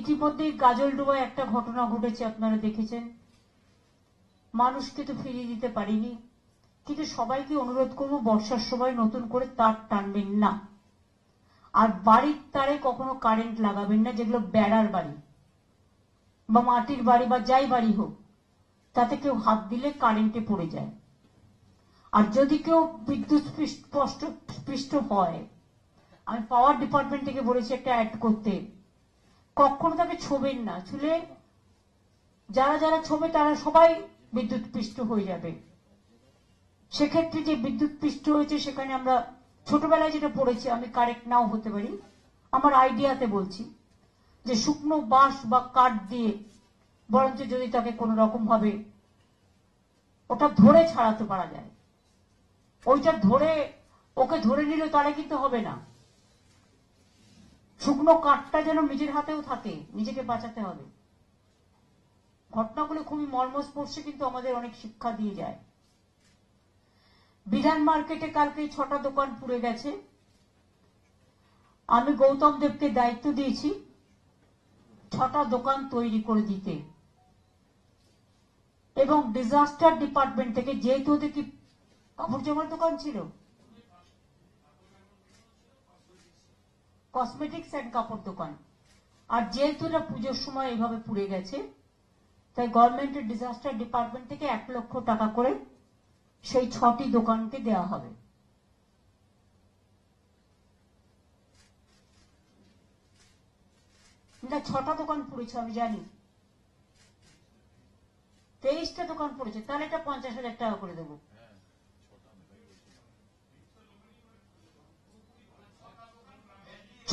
ইতিমধ্যেই গাজলডোবায় একটা ঘটনা ঘটেছে, আপনারা দেখেছেন। মানুষকে তো ফিরিয়ে দিতে পারিনি, কিন্তু সবাইকে অনুরোধ করব বর্ষার সময় নতুন করে তার টানবেন না। আর বাড়ির তারে কখনো কারেন্ট লাগাবেন না, যেগুলো বেড়ার বাড়ি বা মাটির বাড়ি বা যাই বাড়ি হোক, তাতে কেউ হাত দিলে কারেন্টে পড়ে যায়। আর যদি কেউ বিদ্যুৎ স্পষ্ট হয়, আমি পাওয়ার ডিপার্টমেন্ট থেকে বলেছি একটা অ্যাড করতে। কখনো তাকে ছোবেন না। ছুলে যারা যারা ছোবে, তারা সবাই বিদ্যুৎ পৃষ্ঠ হয়ে যাবে। সেক্ষেত্রে যে বিদ্যুৎ পৃষ্ঠ হয়েছে, সেখানে আমরা ছোটবেলায় যেটা পড়েছি, আমি কারেক্ট নাও হতে পারি। আমার আইডিয়াতে বলছি যে শুকনো বাঁশ বা কাঠ দিয়ে, বরঞ্চ যদি তাকে কোনো রকম ভাবে ওটা ধরে ছাড়াতে পারা যায়। ওইটা ধরে, ওকে ধরে নিলে তাহলে কিন্তু হবে না। শুকনো কাঠটা যেন নিজের হাতেও থাকে, নিজেকে বাঁচাতে হবে। ঘটনাগুলো খুবই মর্মস্পর্শে, কিন্তু আমাদের অনেক শিক্ষা দিয়ে যায়। বিধান মার্কেটে কালকে ছটা দোকান পুড়ে গেছে। আমি গৌতম দেবকে দায়িত্ব দিয়েছি ছটা দোকান তৈরি করে দিতে। এবং ডিজাস্টার ডিপার্টমেন্ট থেকে যেহেতু ওদের কি কাপড় জামার দোকান ছিল? কসমেটিক্স অ্যান্ড কাপড় দোকান। আর যেহেতু এটা পুজোর সময় এভাবে পুড়ে গেছে, তাই গভর্নমেন্টের ডিজাস্টার ডিপার্টমেন্ট থেকে এক লক্ষ টাকা করে সেই ছটি দোকানকে দেওয়া হবে। না, ছটা দোকান পড়েছে, আমি জানি। তেইশটা দোকান পড়েছে, তাহলে এটা পঞ্চাশ হাজার টাকা করে দেবো।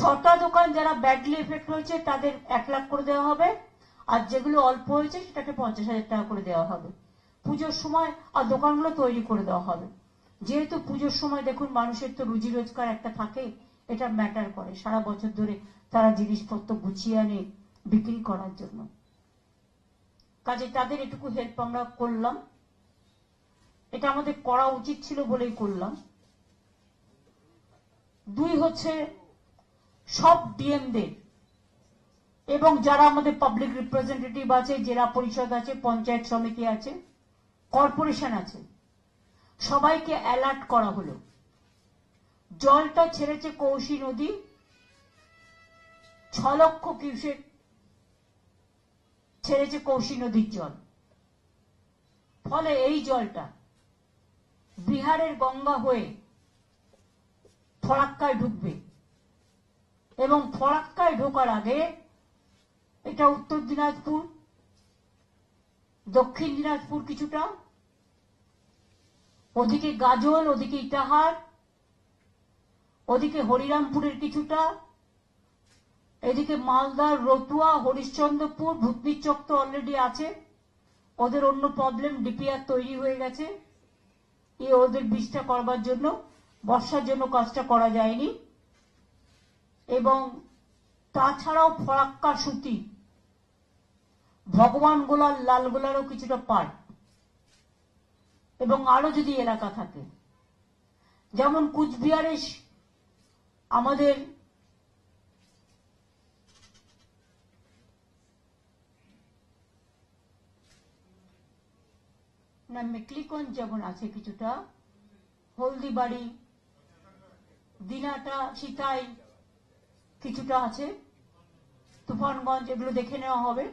ছটা দোকান যারা ব্যাডলি এফেক্ট হয়েছে, তাদের এক লাখ করে দেওয়া হবে। আর যেগুলো অল্প হয়েছে, সেটাকে পঞ্চাশ হাজার টাকা করে দেওয়া হবে। পুজোর সময় আর দোকানগুলো তৈরি করে দেওয়া হবে। যেহেতু পুজোর সময় দেখুন, মানুষের তো রুজি রোজগার একটা থাকে, এটা ম্যাটার করে। সারা বছর ধরে তারা জিনিসপত্র গুছিয়ে আনে বিক্রি করার জন্য। কাজে তাদের এটুকু হেল্প আমরা করলাম। এটা আমাদের করা উচিত ছিল বলেই করলাম। দুই হচ্ছে সব ডিএমদের এবং যারা আমাদের পাবলিক রিপ্রেজেন্টেটিভ আছে, জেলা পরিষদ আছে, পঞ্চায়েত সমিতি আছে কর্পোরেশন আছে, সবাইকে অ্যালার্ট করা হলো। জলটা ছেড়েছে কৌশি নদী, ছ লক্ষ কিউসেক ছেড়েছে কৌশি নদীর জল। ফলে এই জলটা বিহারের গঙ্গা হয়ে ফরাক্কায় ঢুকবে এবং ফরাক্কায় ঢোকার আগে এটা উত্তর দিনাজপুর, দক্ষিণ দিনাজপুর কিছুটা, ওদিকে গাজল, ওদিকে ইটাহার, ওদিকে হরিরামপুরের কিছুটা, এদিকে মালদার রতুয়া, হরিশ্চন্দ্রপুর, ভূতনির চক তো অলরেডি আছে, ওদের অন্য প্রবলেম ডিপিআর তৈরি হয়ে গেছে। এ ওদের বীজটা করবার জন্য, বর্ষার জন্য কাজটা করা যায়নি। এবং তাছাড়াও ফরাক্কা সুতি। ভগবান গোলার লাল গোলারও কিছুটা পার্ট এবং আরও যদি এলাকা থাকে, যেমন কুচবিহারে আমাদের না, মেকলিগঞ্জ যেমন আছে কিছুটা, হলদিবাড়ি, দিনাটা, সিতাই কিছুটা আছে? তুফানগঞ্জ, এগুলো দেখে নেওয়া হবে।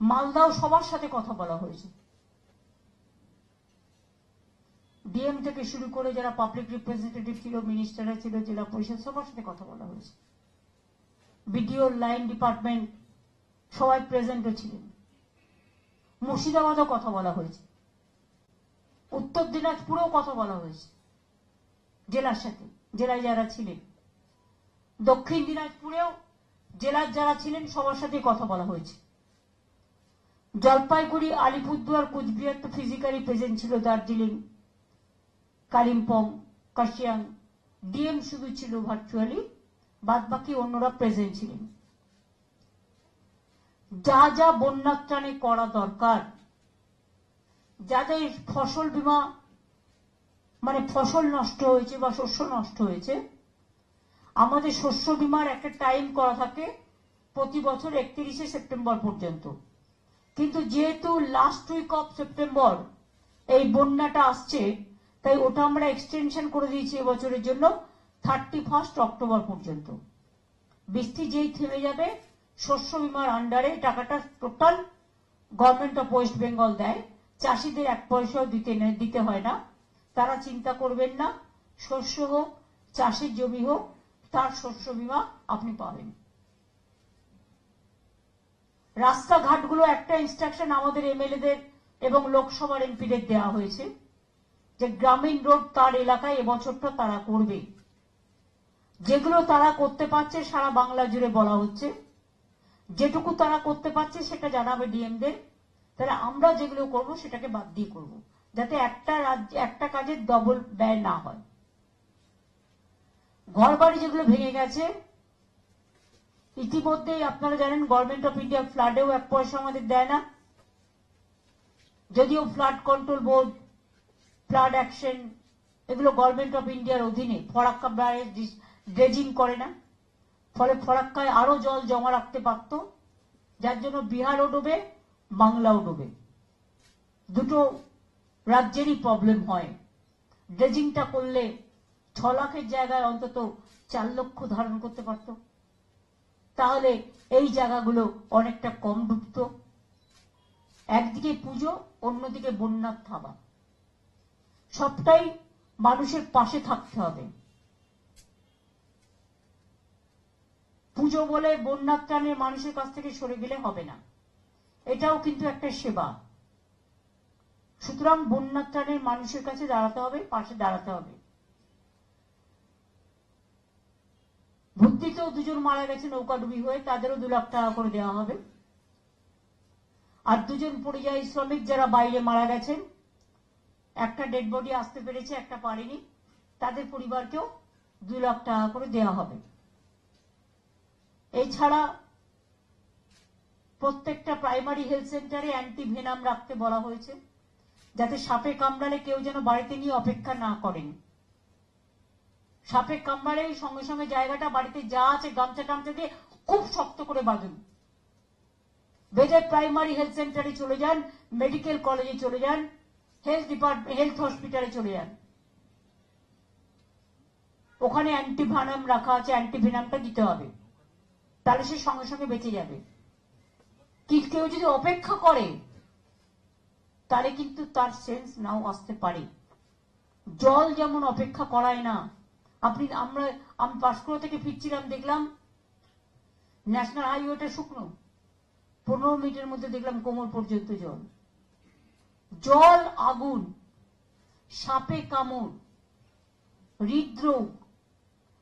মালদাও সবার সাথে কথা বলা হয়েছে। ডিএম থেকে শুরু করে যারা পাবলিক রিপ্রেজেন্টেটিভ ছিল মিনিস্টাররা ছিল, জেলা পরিষদ, সবার সাথে কথা বলা হয়েছে। বিডিও লাইন ডিপার্টমেন্ট সবাই প্রেজেন্টও ছিলেন। মুর্শিদাবাদও কথা বলা হয়েছে। উত্তর দিনাজপুরেও কথা বলা হয়েছে। জেলার সাথে, জেলায় যারা ছিলেন। দক্ষিণ দিনাজপুরেও জেলার যারা ছিলেন, সবার সাথে কথা বলা হয়েছে। জলপাইগুড়ি, আলিপুরদুয়ার, কুচবিহার তো ফিজিক্যালি প্রেজেন্ট ছিল দার্জিলিং, কালিম্পং, কাশিয়াং। ডিএম শুধু ছিল ভার্চুয়ালি বাদ বাকি অন্যরা প্রেজেন্ট ছিলেন। যা যা বন্যাত্রাণে করা দরকার যাদের ফসল বীমা মানে ফসল নষ্ট হয়েছে বা শস্য নষ্ট হয়েছে, আমাদের শস্য বিমার একটা টাইম করা থাকে প্রতি বছর একত্রিশে সেপ্টেম্বর পর্যন্ত। কিন্তু যেহেতু লাস্ট উইক অফ সেপ্টেম্বর এই বন্যাটা আসছে, তাই ওটা আমরা এক্সটেনশন করে দিয়েছি এবছরের জন্য থার্টি ফার্স্ট অক্টোবর পর্যন্ত। বৃষ্টি যেই থেমে যাবে, শস্য বিমার আন্ডারে টাকাটা total government of West Bengal দেয়, চাষিদের এক পয়সাও দিতে দিতে হয় না। তারা চিন্তা করবেন না। শস্য হোক, চাষের জমি হোক, তার শস্য বিমা আপনি পাবেন। রাস্তাঘাটগুলো একটা ইনস্ট্রাকশন আমাদের এমএলএদের এবং লোকসভার এমপিদের দেওয়া হয়েছে যে গ্রামীণ রোড তার এলাকায় এবছরটা তারা করবে। যেগুলো তারা করতে পারছে সারা বাংলা জুড়ে বলা হচ্ছে। যেটুকু তারা করতে পারছে সেটা জানাবে ডিএমদের। তাহলে আমরা যেগুলো করব সেটাকে বাদ দিয়ে করব। যাতে একটা রাজ্য, একটা কাজের ডবল ব্যয় না হয়। ঘর বাড়ি যেগুলো ভেঙে গেছে, ইতিমধ্যেই আপনারা জানেন গভর্নমেন্ট অফ ইন্ডিয়া ফ্লাডেও এক পয়সা আমাদের দেয় না। যদিও flood control board flood action এগুলো গভর্নমেন্ট অফ ইন্ডিয়ার অধীনে ফরাক্কা ব্যারেজ ড্রেজিং করে না। ফলে ফরাক্কায় আরও জল জমা রাখতে পারত, যার জন্য বিহারও ডোবে, বাংলাও ডোবে। দুটো রাজ্যেরই প্রবলেম হয়। ড্রেজিংটা করলে ছ লাখের জায়গায় অন্তত চার লক্ষ ধারণ করতে পারত। তাহলে এই জায়গাগুলো অনেকটা কম ডুবত। একদিকে পুজো, অন্যদিকে বন্যার থাবা। সবটাই মানুষের পাশে থাকতে হবে। পুজো বলে বন্যার ত্রাণের মানুষের কাছ থেকে সরে গেলে হবে না। এটাও কিন্তু একটা সেবা। সুতরাং বন্যার ত্রাণের মানুষের কাছে দাঁড়াতে হবে, পাশে দাঁড়াতে হবে। ভর্তিতেও দুজন মারা গেছে, নৌকাডুবি হয়ে, তাদেরও দু লাখ টাকা করে দেওয়া হবে। আর দুজন পরিযায়ী শ্রমিক যারা বাইরে মারা গেছেন, একটা ডেড বডি আসতে পেরেছে, একটা পারেনি, তাদের পরিবারকেও দু লাখ টাকা করে দেওয়া হবে। এছাড়া প্রত্যেকটা প্রাইমারি হেলথ সেন্টারে অ্যান্টি ভেনাম রাখতে বলা হয়েছে। যাতে সাপে কামড়ালে কেউ যেন বাড়িতে নিয়ে অপেক্ষা না করেন। সাপে কামড়ালে সঙ্গে সঙ্গে জায়গাটা বাড়িতে যা আছে গামছা টামছা দিয়ে খুব শক্ত করে বাঁধুন। বেজে প্রাইমারি হেলথ সেন্টারে চলে যান, মেডিকেল কলেজে চলে যান, হেলথ ডিপার্টমেন্ট হেলথ হসপিটালে চলে যান। ওখানে অ্যান্টিভেনাম রাখা আছে, অ্যান্টিভেনামটা দিতে হবে। তাহলে সে সঙ্গে সঙ্গে বেঁচে যাবে। কি কেউ যদি অপেক্ষা করে তাহলে কিন্তু তার সেন্স নাও আসতে পারে। জল যেমন অপেক্ষা করায় না, আপনি আমরা, আমি পাঁশকুড়া থেকে ফিরছিলাম, দেখলাম ন্যাশনাল হাইওয়েটা শুকনো। পনেরো মিনিটের মধ্যে দেখলাম কোমর পর্যন্ত জল। জল আগুন, সাপে কামড়, হৃদরোগ,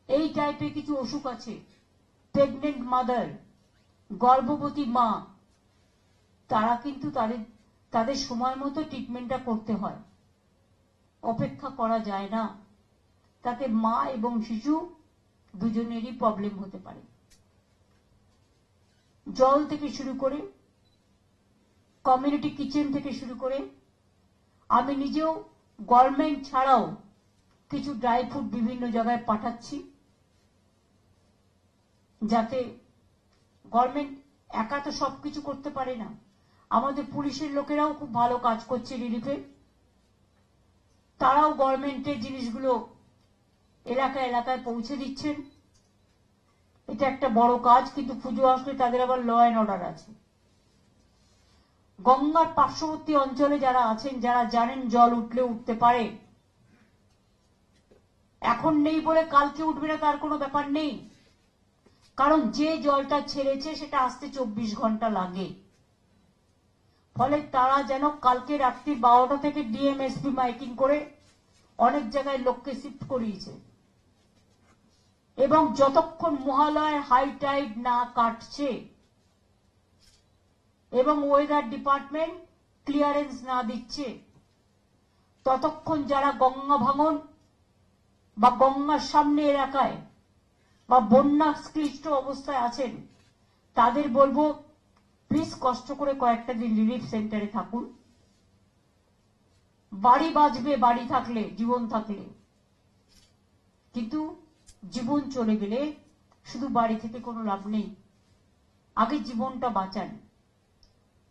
এই টাইপের কিছু অসুখ আছে। প্রেগনেন্ট মাদার গর্ভবতী মা, তারা কিন্তু তাদের তাদের সময় মতো ট্রিটমেন্টটা করতে হয়। অপেক্ষা করা যায় না। তাতে মা এবং শিশু দুজনেরই প্রবলেম হতে পারে। জল থেকে শুরু করে কমিউনিটি কিচেন থেকে শুরু করে, আমি নিজেও গভর্নমেন্ট ছাড়াও কিছু ড্রাই ফ্রুট বিভিন্ন জায়গায় পাঠাচ্ছি, যাতে গভর্নমেন্ট একা তো সবকিছু করতে পারে না। আমাদের পুলিশের লোকেরাও খুব ভালো কাজ করছে রিলিফে। তারাও গভর্নমেন্টের জিনিসগুলো এলাকা এলাকায় পৌঁছে দিচ্ছেন। এটা একটা বড় কাজ, কিন্তু পুজো আসলে তাদের আবার ল অ্যান্ড অর্ডার আছে। গঙ্গার পার্শ্ববর্তী অঞ্চলে যারা আছেন, যারা জানেন জল উঠলে উঠতে পারে, এখন নেই বলে কালকে উঠবে না তার কোনো ব্যাপার নেই। কারণ যে জলটা ছেড়েছে, সেটা আসতে চব্বিশ ঘণ্টা লাগে। ফলে তারা যেন কালকে রাত্রি বারোটা থেকে ডিএমএসপি মাইকিং করে অনেক জায়গায় লোককে শিফট করিয়েছে। এবং যতক্ষণ মহালয় হাই টাইড না কাটছে এবং ওয়েদার ডিপার্টমেন্ট ক্লিয়ারেন্স না দিচ্ছে, ততক্ষণ যারা গঙ্গা ভাঙন বা গঙ্গার সামনে এলাকায় বা বন্যা ক্লিষ্ট অবস্থায় আছেন, তাদের বলব প্লিজ কষ্ট করে কয়েকটা দিন রিলিফ সেন্টারে থাকুন। বাড়ি বাঁচবে, বাড়ি থাকলে, জীবন থাকলে। কিন্তু জীবন চলে গেলে শুধু বাড়ি থেকে কোনো লাভ নেই। আগে জীবনটা বাঁচান।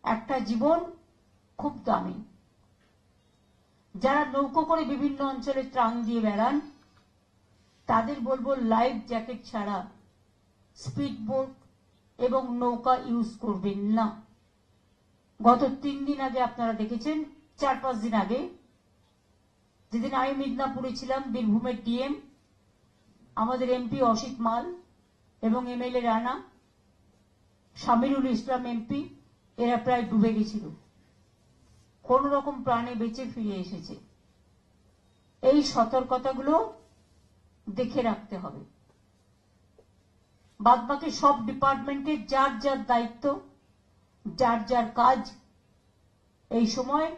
একটা জীবন খুব দামি। যারা নৌকো করে বিভিন্ন অঞ্চলে ত্রাণ দিয়ে বেড়ান, তাদের বলব লাইফ জ্যাকেট ছাড়া স্পিড বোট এবং নৌকা ইউজ করবেন না। গত তিন দিন আগে আপনারা দেখেছেন, চার পাঁচ দিন আগে যেদিন আমি মিদনাপুরে ছিলাম, বীরভূমের ডিএম আমাদের এমপি অসিত মাল এবং এমএলএ রানা শামিরুল ইসলাম এমপি এরা প্রায় ডুবে গেছিল। কোন রকম প্রাণে বেঁচে ফিরে এসেছে। এই সতর্কতাগুলো দেখে রাখতে হবে। বাদবাকি সব ডিপার্টমেন্টের যার যার দায়িত্ব, যার যার কাজ, এই সময়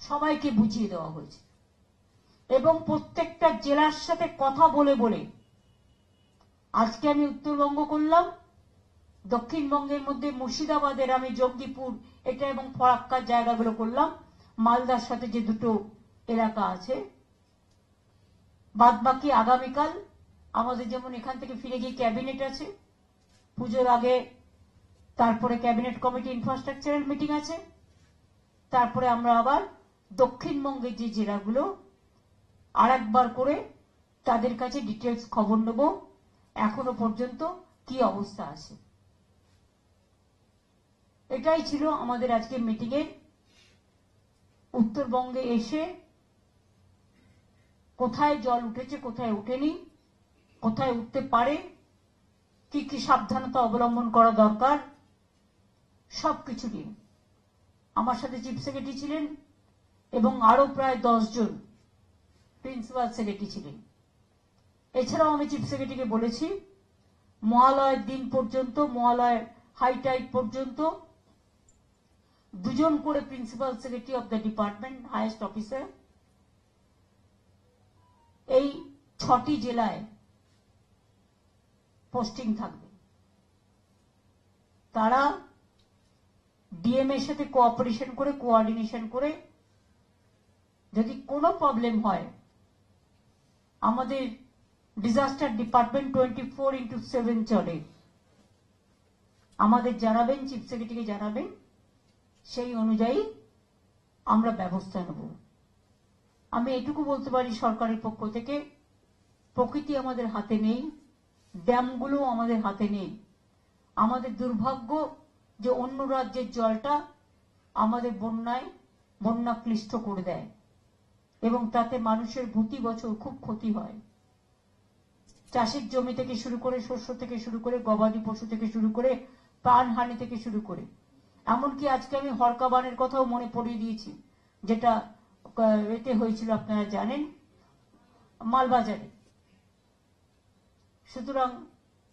সবাইকে বুঝিয়ে দেওয়া হয়েছে। এবং প্রত্যেকটা জেলার সাথে কথা বলে বলে আজকে আমি উত্তরবঙ্গ করলাম, দক্ষিণবঙ্গের মধ্যে মুর্শিদাবাদের আমি জঙ্গিপুর এটা এবং ফরাক্কার জায়গাগুলো করলাম, মালদার সাথে যে দুটো এলাকা আছে। বাদ বাকি আগামীকাল আমাদের যেমন এখান থেকে ফিরে গিয়ে ক্যাবিনেট আছে, পুজোর আগে, তারপরে ক্যাবিনেট কমিটি ইনফ্রাস্ট্রাকচারাল মিটিং আছে, তারপরে আমরা আবার দক্ষিণবঙ্গের যে জেলাগুলো আর একবার করে তাদের কাছে ডিটেলস খবর নেব, এখনও পর্যন্ত কি অবস্থা আছে। এটাই ছিল আমাদের আজকে মিটিং এর। উত্তরবঙ্গে এসে কোথায় জল উঠেছে, কোথায় উঠেনি কোথায় উঠতে পারে, কি কি সাবধানতা অবলম্বন করা দরকার, সবকিছু নিয়ে। আমার সাথে চিফ সেক্রেটারি ছিলেন এবং আরও প্রায় জন প্রিন্সিপাল সেক্রেটারি ছিলেন। এছাড়াও আমি চিফ সেক্রেটারিকে বলেছি, মহালয়ের দিন পর্যন্ত, মহালয়ের হাইটাইট পর্যন্ত দুজন করে principal secretary of the department highest officer এই ছটি জেলায় পোস্টিং থাকবে। তারা ডিএম এর সাথে কোঅপারেশন করে কোঅর্ডিনেশন করে যদি কোনো প্রবলেম হয়, আমাদের disaster department twenty four into seven চলে। আমাদের জানাবেন চিফ সেক্রেটারিকে জানাবেন, সেই অনুযায়ী আমরা ব্যবস্থা নেব। আমি এটুকু বলতে পারি সরকারের পক্ষ থেকে, প্রকৃতি আমাদের হাতে নেই। ড্যামগুলো আমাদের হাতে নেই। আমাদের দুর্ভাগ্য যে অন্য রাজ্যের জলটা আমাদের বন্যায় বন্যা ক্লিষ্ট করে দেয় এবং তাতে মানুষের প্রতি বছর খুব ক্ষতি হয়। চাষের জমি থেকে শুরু করে শস্য থেকে শুরু করে গবাদি পশু থেকে শুরু করে প্রাণহানি থেকে শুরু করে। এমনকি আজকে আমি হরকাবানের কথাও মনে পড়িয়ে দিয়েছি, যেটা এতে হয়েছিল, আপনারা জানেন, মালবাজারে। সুতরাং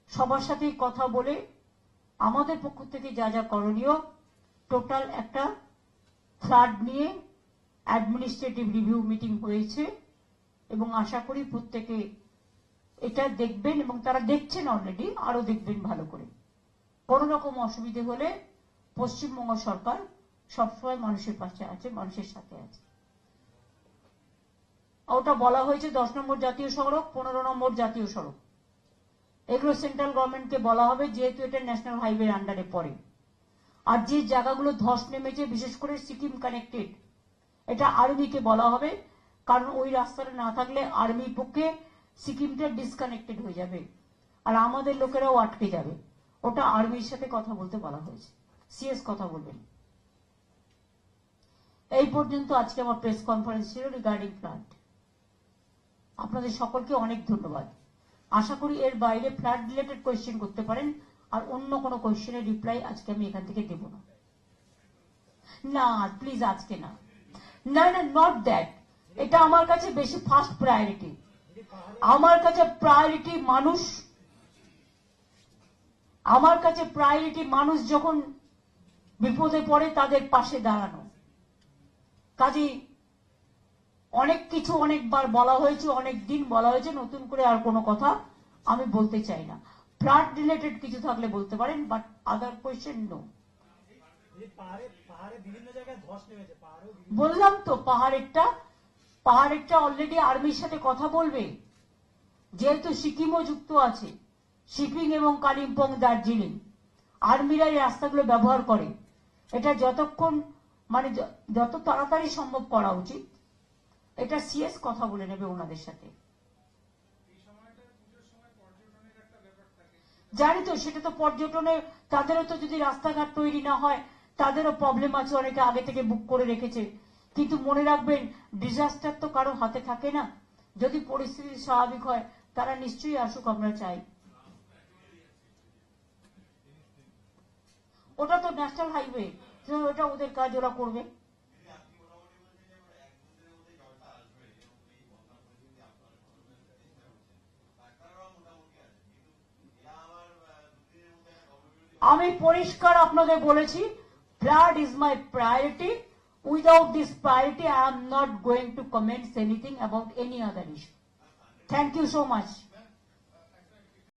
সবার সাথেই কথা বলে আমাদের পক্ষ থেকে যা যা করণীয়, টোটাল একটা ফ্লাড নিয়ে অ্যাডমিনিস্ট্রেটিভ রিভিউ মিটিং হয়েছে এবং আশা করি প্রত্যেকে এটা দেখবেন এবং তারা দেখছেন অলরেডি আরও দেখবেন ভালো করে। কোন রকম অসুবিধে হলে পশ্চিমবঙ্গ সরকার সবসময় মানুষের পাশে আছে, মানুষের সাথে আছে। ওটা বলা হয়েছে দশ নম্বর জাতীয় সড়ক, পনেরো নম্বর জাতীয় সড়ক। এগুলো সেন্ট্রাল গভর্নমেন্টকে বলা হবে, যেহেতু এটা ন্যাশনাল হাইওয়ে আন্ডারে পড়ে। আর যে জায়গাগুলো ধস নেমেছে, বিশেষ করে সিকিম কানেক্টেড, এটা আর্মিকে বলা হবে, কারণ ওই রাস্তাটা না থাকলে আর্মির পক্ষে সিকিমটা ডিসকানেক্টেড হয়ে যাবে। আর আমাদের লোকেরাও আটকে যাবে। ওটা আর্মির সাথে কথা বলতে বলা হয়েছে। সিএস কথা বলবেন। এই পর্যন্ত আজকে আমার প্রেস কনফারেন্স ছিল রিগার্ডিং ফ্লাড আপনাদের সকলকে অনেক ধন্যবাদ। আশা করি এর বাইরে ফ্ল্যাট রিলেটেড কোয়েশ্চেন করতে পারেন, আর অন্য কোনো কোয়েশ্চেনের রিপ্লাই আজকে আমি এখান থেকে দেব না। না প্লিজ আজকে না। না না নট দ্যাট এটা আমার কাছে বেশি ফার্স্ট প্রায়োরিটি আমার কাছে প্রায়োরিটি মানুষ। আমার কাছে প্রায়োরিটি মানুষ যখন বিপদে পড়ে তাদের পাশে দাঁড়ানো। কাজে অনেক কিছু অনেকবার বলা হয়েছে অনেক দিন বলা হয়েছে নতুন করে আর কোনো কথা আমি বলতে চাই না। ফ্লাড রিলেটেড কিছু থাকলে বলতে পারেন বাট আদার কোয়েশ্চেন নো বললাম তো পাহাড়েরটা পাহাড়েরটা অলরেডি আর্মির সাথে কথা বলবে। যেহেতু সিকিমও যুক্ত আছে শিপিং এবং কালিম্পং দার্জিলিং আর্মিরা এই রাস্তাগুলো ব্যবহার করে। এটা যতক্ষণ মানে যত তাড়াতাড়ি সম্ভব করা উচিত। এটা সিএস কথা বলে নেবে ওনাদের সাথে। জানি তো, সেটা তো পর্যটনে তাদেরও তো যদি রাস্তাঘাট তৈরি না হয়, তাদেরও প্রবলেম আছে, অনেকে আগে থেকে বুক করে রেখেছে। কিন্তু মনে রাখবেন ডিজাস্টার তো কারও হাতে থাকে না। যদি পরিস্থিতি স্বাভাবিক হয়, তারা নিশ্চয়ই আসুক, আমরা চাই। ওটা তো ন্যাশনাল হাইওয়ে ওটা ওদের কাজ, ওরা করবে। আমি পরিষ্কার আপনাদের বলেছি blood is my priority without this priority I am not going to comments anything about any other issue thank you so much